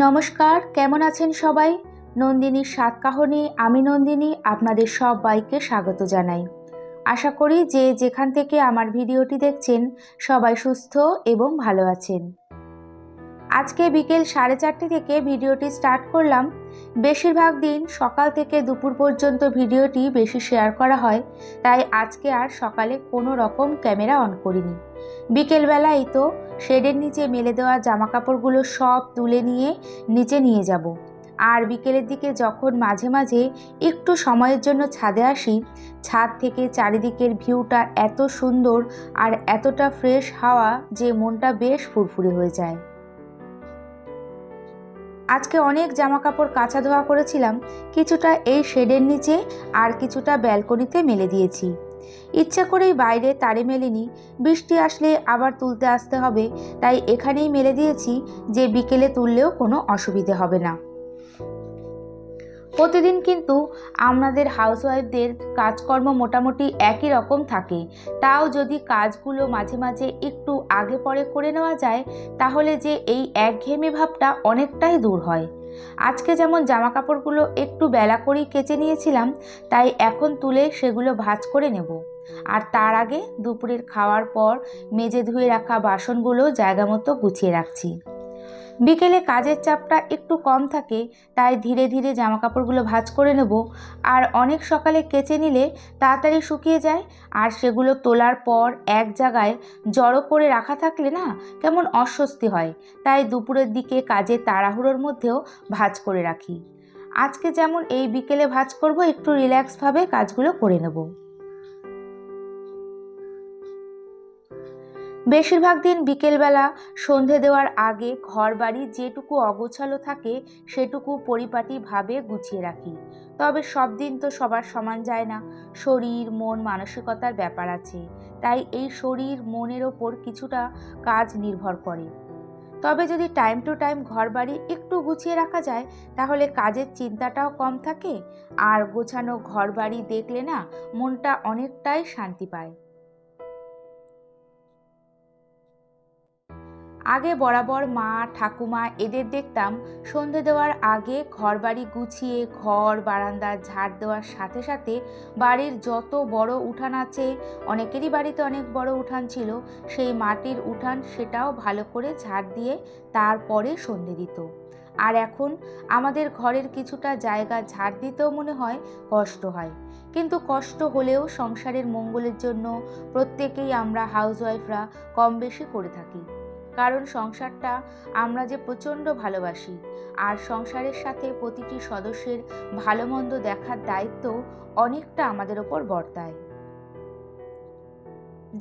নমস্কার, কেমন আছেন সবাই? নন্দিনীর সাত কাহনে আমি নন্দিনী আপনাদের সবাইকে স্বাগত জানাই। আশা করি যে যেখান থেকে আমার ভিডিওটি দেখছেন সবাই সুস্থ এবং ভালো আছেন। আজকে বিকেল সাড়ে চারটে থেকে ভিডিওটি স্টার্ট করলাম। বেশিরভাগ দিন সকাল থেকে দুপুর পর্যন্ত ভিডিওটি বেশি শেয়ার করা হয়, তাই আজকে আর সকালে কোনো রকম ক্যামেরা অন করিনি। বিকেলবেলায় তো শেডের নিচে মেলে দেওয়া জামা কাপড়গুলো সব তুলে নিয়ে নিচে নিয়ে যাব। আর বিকেলের দিকে যখন মাঝে মাঝে একটু সময়ের জন্য ছাদে আসি, ছাদ থেকে চারিদিকের ভিউটা এত সুন্দর আর এতটা ফ্রেশ হাওয়া যে মনটা বেশ ফুরফুরে হয়ে যায়। আজকে অনেক জামা কাপড় কাঁচা ধোয়া করেছিলাম, কিছুটা এই শেডের নিচে আর কিছুটা ব্যালকনিতে মেলে দিয়েছি। ইচ্ছা করেই বাইরে তারে মেলেনি, বৃষ্টি আসলে আবার তুলতে আসতে হবে, তাই এখানেই মেলে দিয়েছি যে বিকেলে তুললেও কোনো অসুবিধে হবে না। প্রতিদিন কিন্তু আমাদের হাউসওয়াইফদের কাজকর্ম মোটামুটি একই রকম থাকে। তাও যদি কাজগুলো মাঝে মাঝে একটু আগে পরে করে নেওয়া যায়, তাহলে যে এই একঘেয়েমি ভাবটা অনেকটাই দূর হয়। আজকে যেমন জামা কাপড়গুলো একটু বেলা করেই কেচে নিয়েছিলাম, তাই এখন তুলে সেগুলো ভাজ করে নেব। আর তার আগে দুপুরের খাওয়ার পর মেজে ধুয়ে রাখা বাসনগুলো জায়গা মতো গুছিয়ে রাখছি। বিকেলে কাজের চাপটা একটু কম থাকে, তাই ধীরে ধীরে জামা কাপড়গুলো ভাঁজ করে নেব। আর অনেক সকালে কেচে নিলে তাড়াতাড়ি শুকিয়ে যায়। আর সেগুলো তোলার পর এক জায়গায় জড়ো করে রাখা থাকলে না, কেমন অস্বস্তি হয়। তাই দুপুরের দিকে কাজের তাড়াহুড়োর মধ্যেও ভাঁজ করে রাখি। আজকে যেমন এই বিকেলে ভাঁজ করব, একটু রিল্যাক্সভাবে কাজগুলো করে নেব। বেশিরভাগ দিন বিকেলবেলা, সন্ধে দেওয়ার আগে ঘর বাড়ি যেটুকু অগোছালো থাকে, সেটুকু পরিপাটিভাবে গুছিয়ে রাখি। তবে সব দিন তো সবার সমান যায় না, শরীর, মন, মানসিকতার ব্যাপার আছে। তাই এই শরীর, মনের ওপর কিছুটা কাজ নির্ভর করে। তবে যদি টাইম টু টাইম ঘর বাড়ি একটু গুছিয়ে রাখা যায়, তাহলে কাজের চিন্তাটাও কম থাকে। আর গোছানো ঘর বাড়ি দেখলে না, মনটা অনেকটাই শান্তি পায়। আগে বরাবর মা, ঠাকুমা এদের দেখতাম সন্ধে দেওয়ার আগে ঘর বাড়ি গুছিয়ে, ঘর বারান্দা ঝাড় দেওয়ার সাথে সাথে বাড়ির যত বড় উঠান আছে, অনেকেরই বাড়িতে অনেক বড় উঠান ছিল, সেই মাটির উঠান সেটাও ভালো করে ঝাড় দিয়ে তারপরে সন্ধে দিত। আর এখন আমাদের ঘরের কিছুটা জায়গা ঝাড় দিতেও মনে হয় কষ্ট হয়। কিন্তু কষ্ট হলেও সংসারের মঙ্গলের জন্য প্রত্যেকেই আমরা হাউসওয়াইফরা কম বেশি করে থাকি। কারণ সংসারটা আমরা যে প্রচণ্ড ভালোবাসি। আর সংসারের সাথে প্রতিটি সদস্যের ভালো মন্দ দেখার দায়িত্ব অনেকটা আমাদের ওপর বর্তায়।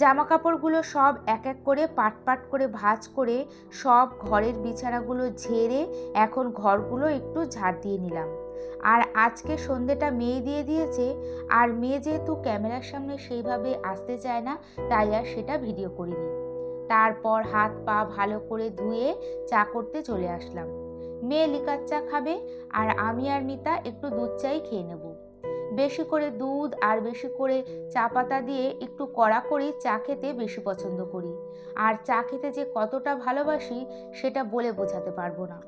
জামা কাপড়গুলো সব এক এক করে পাট পাট করে ভাঁজ করে সব ঘরের বিছানাগুলো ঝেড়ে এখন ঘরগুলো একটু ঝাড় দিয়ে নিলাম। আর আজকে সন্ধেটা মেয়ে দিয়ে দিয়েছে, আর মেয়ে যেহেতু ক্যামেরার সামনে সেইভাবে আসতে চায় না, তাই আর সেটা ভিডিও করিনি। তারপর হাত পা ভালো করে ধুয়ে চা করতে চলে আসলাম। মেয়ে লিকার চা খাবে আর আমি আর মিতা একটু দুধ চাই খেয়ে নেব। বেশি করে দুধ আর বেশি করে চা পাতা দিয়ে একটু কড়া করে চা খেতে বেশি পছন্দ করি। আর চা খেতে যে কতটা ভালোবাসি সেটা বলে বোঝাতে পারব না।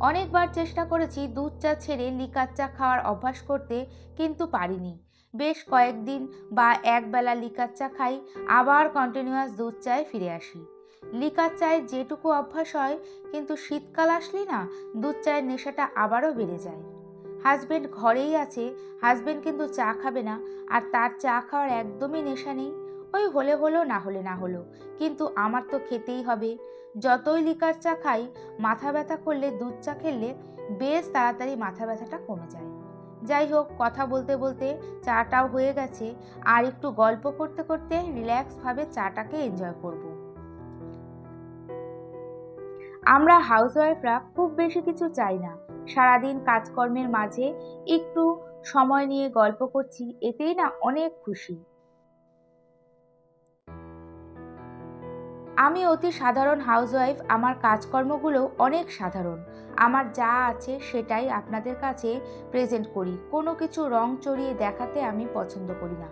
অনেকবার চেষ্টা করেছি দুধ চা ছেড়ে লিকার চা খাওয়ার অভ্যাস করতে, কিন্তু পারিনি। বেশ কয়েকদিন বা একবেলা লিকার চা খাই, আবার কন্টিনিউয়াস দুধ চায় ফিরে আসি। লিকার চায় যেটুকু অভ্যাস হয়, কিন্তু শীতকাল আসলে না, দুধ চায়ের নেশাটা আবারও বেড়ে যায়। হাজব্যান্ড ঘরেই আছে হাজব্যান্ড কিন্তু চা খাবে না, আর তার চা খাওয়ার একদমই নেশা নেই। ওই হলে হলো, না হলে না হলো, কিন্তু আমার তো খেতেই হবে। যতই লিকার চা খাই, মাথা ব্যথা করলে দুধ চা খেলে বেশ তাড়াতাড়ি মাথা ব্যথাটা কমে যায়। যাই হোক, কথা বলতে বলতে চাটাও হয়ে গেছে। আর একটু গল্প করতে করতে রিল্যাক্সভাবে চাটাকে এনজয় করব। আমরা হাউসওয়াইফরা খুব বেশি কিছু চাই না। সারাদিন কাজকর্মের মাঝে একটু সময় নিয়ে গল্প করছি, এতেই না অনেক খুশি। আমি অতি সাধারণ হাউসওয়াইফ, আমার কাজকর্মগুলো অনেক সাধারণ। আমার যা আছে সেটাই আপনাদের কাছে প্রেজেন্ট করি। কোনো কিছু রং চড়িয়ে দেখাতে আমি পছন্দ করি না।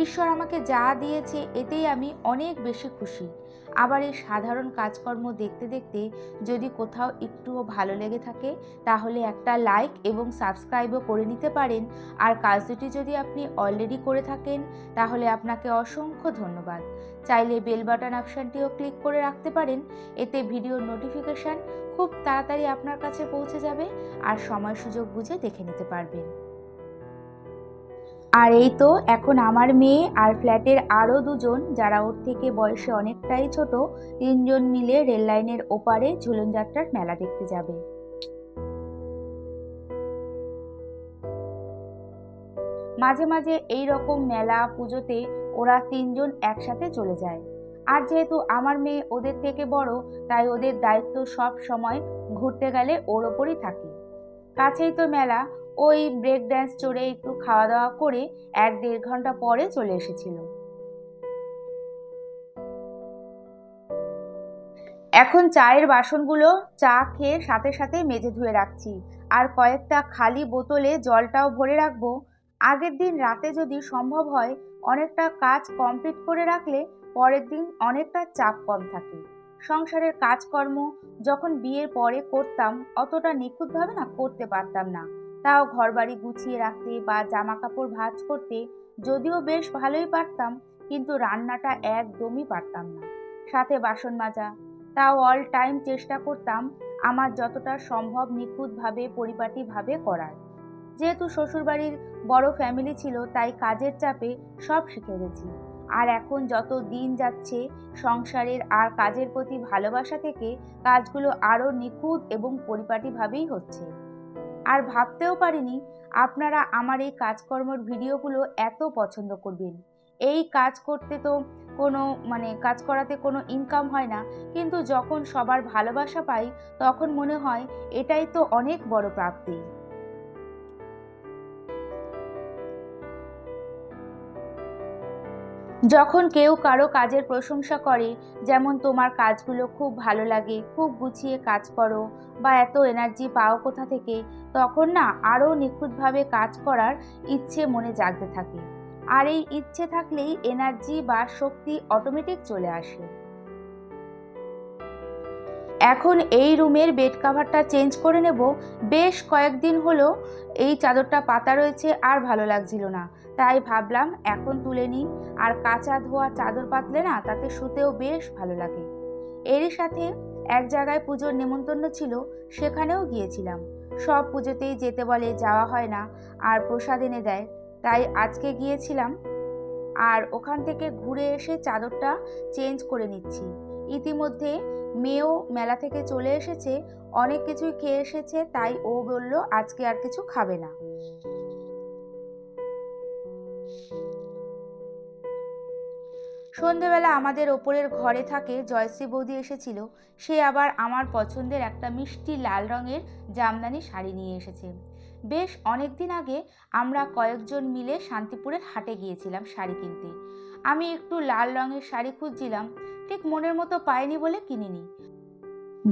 ঈশ্বর আমাকে যা দিয়েছে, এতেই আমি অনেক বেশি খুশি। আবার এই সাধারণ কাজকর্ম দেখতে দেখতে যদি কোথাও একটুও ভালো লেগে থাকে, তাহলে একটা লাইক এবং সাবস্ক্রাইবও করে নিতে পারেন। আর কাজ দুটি যদি আপনি অলরেডি করে থাকেন, তাহলে আপনাকে অসংখ্য ধন্যবাদ। চাইলে বেল বাটন অপশানটিও ক্লিক করে রাখতে পারেন। এতে ভিডিওর নোটিফিকেশান খুব তাড়াতাড়ি আপনার কাছে পৌঁছে যাবে আর সময় সুযোগ বুঝে দেখে নিতে পারবেন। আর এই তো এখন আমার মেয়ে আর ফ্ল্যাটের আরও দুজন, যারা ওর থেকে বয়সে অনেকটাই ছোট, তিনজন মিলে রেল লাইনের ওপারে ঝুলন যাত্রার মেলা দেখতে যাবে। মাঝে মাঝে এই রকম মেলা পুজোতে ওরা তিনজন একসাথে চলে যায়। আর যেহেতু আমার মেয়ে ওদের থেকে বড়, তাই ওদের দায়িত্ব সব সময় ঘুরতে গেলে ওর ওপরই থাকে। কাছেই তো মেলা ওই ব্রেক ড্যান্স চড়ে একটু খাওয়া দাওয়া করে এক দেড় ঘণ্টা পরে চলে এসেছিল। এখন চায়ের বাসনগুলো চা খেয়ে সাথে সাথে মেজে ধুয়ে রাখছি। আর কয়েকটা খালি বোতলে জলটাও ভরে রাখব। আগের দিন রাতে যদি সম্ভব হয়, অনেকটা কাজ কমপ্লিট করে রাখলে পরের দিন অনেকটা চাপ কম থাকে। সংসারের কাজকর্ম যখন বিয়ের পরে করতাম, অতটা নিখুঁতভাবে না করতে পারতাম না। তাও ঘরবাড়ি গুছিয়ে রাখতে বা জামা কাপড় ভাঁজ করতে যদিও বেশ ভালোই পারতাম, কিন্তু রান্নাটা একদমই পারতাম না। সাথে বাসন মাজা, তাও অল টাইম চেষ্টা করতাম আমার যতটা সম্ভব নিখুঁতভাবে, পরিপাটিভাবে করার। যেহেতু শ্বশুরবাড়ির বড় ফ্যামিলি ছিল, তাই কাজের চাপে সব শিখে গেছি। আর এখন যত দিন যাচ্ছে, সংসারের আর কাজের প্রতি ভালোবাসা থেকে কাজগুলো আরও নিখুঁত এবং পরিপাটিভাবেই হচ্ছে। আর ভাবতেও পারিনি আপনারা আমার এই কাজকর্মর ভিডিওগুলো এত পছন্দ করবেন। এই কাজ করতে তো কোনো মানে কাজ করাতে কোনো ইনকাম হয় না, কিন্তু যখন সবার ভালোবাসা পাই, তখন মনে হয় এটাই তো অনেক বড় প্রাপ্তি। যখন কেউ কারও কাজের প্রশংসা করে, যেমন তোমার কাজগুলো খুব ভালো লাগে, খুব গুছিয়ে কাজ করো বা এত এনার্জি পাও কোথা থেকে, তখন না আরও নিখুঁতভাবে কাজ করার ইচ্ছে মনে জাগতে থাকে। আর এই ইচ্ছে থাকলেই এনার্জি বা শক্তি অটোমেটিক চলে আসে। এখন এই রুমের বেড কাভারটা চেঞ্জ করে নেব। বেশ কয়েকদিন হলো এই চাদরটা পাতা রয়েছে, আর ভালো লাগছিল না। তাই ভাবলাম এখন তুলে নিই। আর কাঁচা ধোয়া চাদর পাতলে না, তাতে শুতেও বেশ ভালো লাগে। এরই সাথে এক জায়গায় পুজোর নেমন্তন্ন ছিল, সেখানেও গিয়েছিলাম। সব পুজোতেই যেতে বলে যাওয়া হয় না, আর প্রসাদ এনে দেয়। তাই আজকে গিয়েছিলাম। আর ওখান থেকে ঘুরে এসে চাদরটা চেঞ্জ করে নিচ্ছি। ইতিমধ্যে মেয়েও মেলা থেকে চলে এসেছে, অনেক কিছুই খেয়ে এসেছে, তাই ও বলল, আজকে আর কিছু খাবে না। সন্ধেবেলা আমাদের ওপরের ঘরে থাকে জয়শ্রী বৌদি এসেছিল। সে আবার আমার পছন্দের একটা মিষ্টি লাল রঙের জামদানি শাড়ি নিয়ে এসেছে। বেশ অনেক দিন আগে আমরা কয়েকজন মিলে শান্তিপুরের হাটে গিয়েছিলাম শাড়ি কিনতে। আমি একটু লাল রঙের শাড়ি খুঁজছিলাম। ঠিক মনের মতো পায়নি বলে কিনিনি।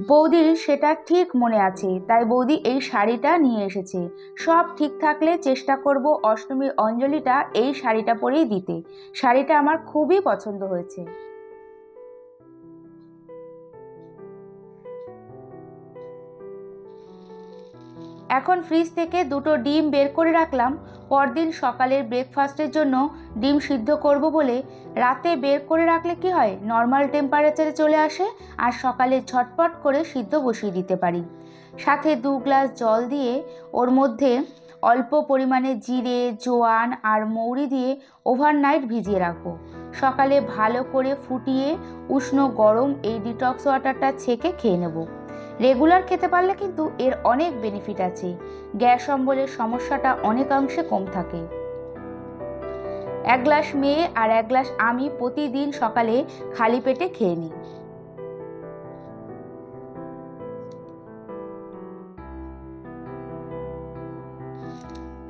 বৌদির সেটা ঠিক মনে আছে, তাই বৌদি এই শাড়িটা নিয়ে এসেছে। সব ঠিক থাকলে চেষ্টা করব অষ্টমীর অঞ্জলিটা এই শাড়িটা পরেই দিতে। শাড়িটা আমার খুবই পছন্দ হয়েছে। এখন ফ্রিজ থেকে দুটো ডিম বের করে রাখলাম। পরদিন সকালের ব্রেকফাস্টের জন্য ডিম সিদ্ধ করব বলে রাতে বের করে রাখলে কি হয়? নর্মাল টেম্পারেচারে চলে আসে আর সকালে ঝটপট করে সিদ্ধ বসিয়ে দিতে পারি। সাথে দু গ্লাস জল দিয়ে ওর মধ্যে অল্প পরিমাণে জিরে, জোয়ান আর মৌরি দিয়ে ওভারনাইট ভিজিয়ে রাখব। সকালে ভালো করে ফুটিয়ে উষ্ণ গরম এই ডিটক্স ওয়াটারটা ছেঁকে খেয়ে নেব। রেগুলার খেতে পারলে কিন্তু এর অনেক বেনিফিট আছে। গ্যাস অম্বলের সমস্যাটা অনেকাংশে কম থাকে। এক গ্লাস মেয়ে আর এক গ্লাস আমি প্রতিদিন সকালে খালি পেটে খেয়ে নিই।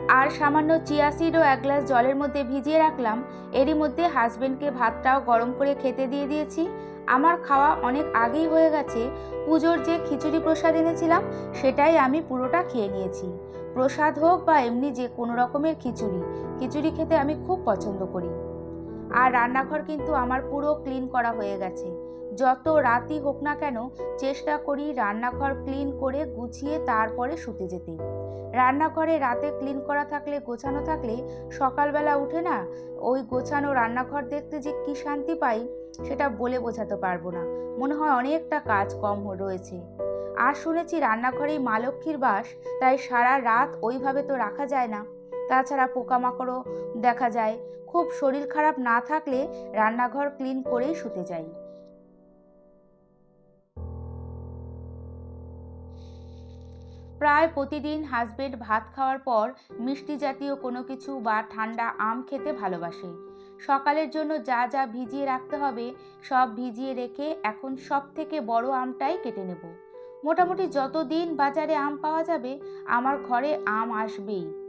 আর সামান্য চিয়া সিডও এক গ্লাস জলের মধ্যে ভিজিয়ে রাখলাম। এরই মধ্যে হাজবেন্ডকে ভাতটাও গরম করে খেতে দিয়ে দিয়েছি। আমার খাওয়া অনেক আগেই হয়ে গেছে, পুজোর যে খিচুড়ি প্রসাদ এনেছিলাম, সেটাই আমি পুরোটা খেয়ে নিয়েছি। প্রসাদ হোক বা এমনি যে কোনো রকমের খিচুড়ি খিচুড়ি খেতে আমি খুব পছন্দ করি। আর রান্নাঘর কিন্তু আমার পুরো ক্লিন করা হয়ে গেছে। যত রাতই হোক না কেন, চেষ্টা করি রান্নাঘর ক্লিন করে গুছিয়ে তারপরে শুতে যেতে। রান্নাঘরে রাতে ক্লিন করা থাকলে, গোছানো থাকলে, সকালবেলা উঠে না, ওই গোছানো রান্নাঘর দেখতে যে কী শান্তি পাই, সেটা বলে বোঝাতে পারব না। মনে হয় অনেকটা কাজ কম রয়েছে। আর শুনেছি রান্নাঘরেই মা লক্ষ্মীর বাস, তাই সারা রাত ওইভাবে তো রাখা যায় না। তাছাড়া পোকামাকড়ও দেখা যায়। খুব শরীর খারাপ না থাকলে রান্নাঘর ক্লিন করেই শুতে যাই। প্রায় প্রতিদিন হাজবেন্ড ভাত খাওয়ার পর মিষ্টি জাতীয় কোনো কিছু বা ঠান্ডা আম খেতে ভালোবাসে। সকালের জন্য যা যা ভিজিয়ে রাখতে হবে সব ভিজিয়ে রেখে এখন সব থেকে বড় আমটাই কেটে নেব। মোটামুটি যত দিন বাজারে আম পাওয়া যাবে, আমার ঘরে আম আসবেই।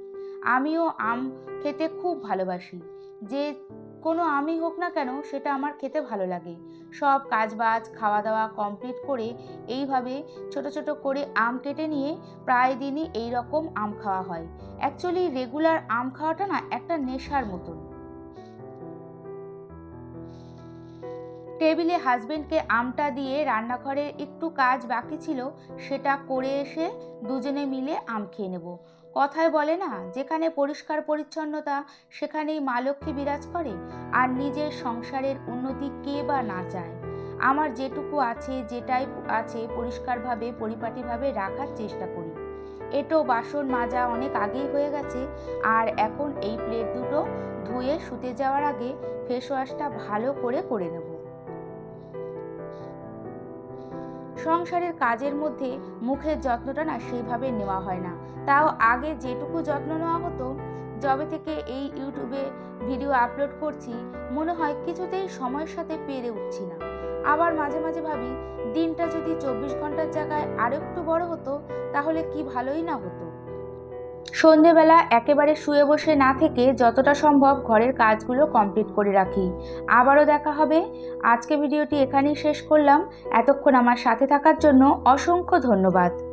আমিও আম খেতে খুব ভালোবাসি। যে কোনো আমই হোক না কেন সেটা আমার খেতে ভালো লাগে। সব কাজবাজ খাওয়া দাওয়া কমপ্লিট করে এইভাবে ছোট ছোট করে আম কেটে নিয়ে প্রায় দিনই এই রকম আম খাওয়া হয়। অ্যাকচুয়ালি রেগুলার আম খাওয়াটা না একটা নেশার মতন। টেবিলে হাজবেন্ডকে আমটা দিয়ে রান্নাঘরে একটু কাজ বাকি ছিল সেটা করে এসে দুজনে মিলে আম খেয়ে নেব। কথায় বলে না, যেখানে পরিষ্কার পরিচ্ছন্নতা, সেখানেই মা লক্ষ্মী বিরাজ করে। আর নিজের সংসারের উন্নতি কে বা না চায়? আমার যেটুকু আছে, যেটাই আছে, পরিষ্কারভাবে, পরিপাটিভাবে রাখার চেষ্টা করি। এটো বাসন মাজা অনেক আগেই হয়ে গেছে, আর এখন এই প্লেট দুটো ধুয়ে শুতে যাওয়ার আগে ফেস ওয়াশটা ভালো করে করে নেব। সংসারের কাজের মধ্যে মুখের যত্নটা না সেইভাবে নেওয়া হয় না। তাও আগে যেটুকু যত্ন নেওয়া হতো, যবে থেকে এই ইউটিউবে ভিডিও আপলোড করছি, মনে হয় কিছুতেই সময়ের সাথে পেরে উঠছি না। আবার মাঝে মাঝে ভাবি, দিনটা যদি চব্বিশ ঘণ্টার জায়গায় আরেকটু বড় হতো, তাহলে কি ভালোই না হতো। সন্ধেবেলা একেবারে শুয়ে বসে না থেকে যতটা সম্ভব ঘরের কাজগুলো কমপ্লিট করে রাখি। আবারও দেখা হবে। আজকে ভিডিওটি এখানেই শেষ করলাম। এতক্ষণ আমার সাথে থাকার জন্য অসংখ্য ধন্যবাদ।